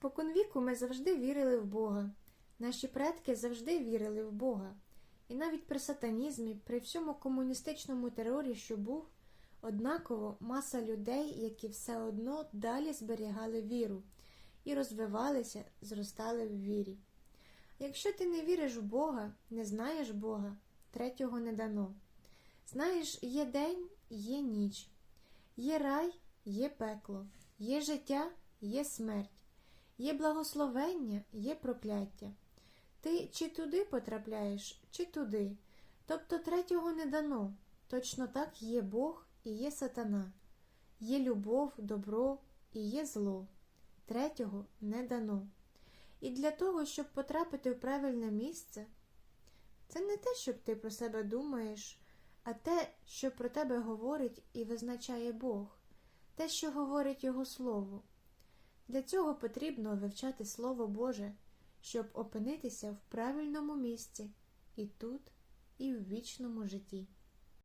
Споконвіку ми завжди вірили в Бога. Наші предки завжди вірили в Бога. І навіть при сатанізмі, при всьому комуністичному терорі, що був, однаково маса людей, які все одно далі зберігали віру і розвивалися, зростали в вірі. Якщо ти не віриш в Бога, не знаєш Бога, третього не дано. Знаєш, є день, є ніч, є рай, є пекло, є життя, є смерть, є благословення, є прокляття. Ти чи туди потрапляєш, чи туди. Тобто третього не дано. Точно так є Бог і є сатана, є любов, добро і є зло. Третього не дано. І для того, щоб потрапити в правильне місце, це не те, що ти про себе думаєш, а те, що про тебе говорить і визначає Бог, те, що говорить Його Слово. Для цього потрібно вивчати Слово Боже, щоб опинитися в правильному місці і тут, і в вічному житті.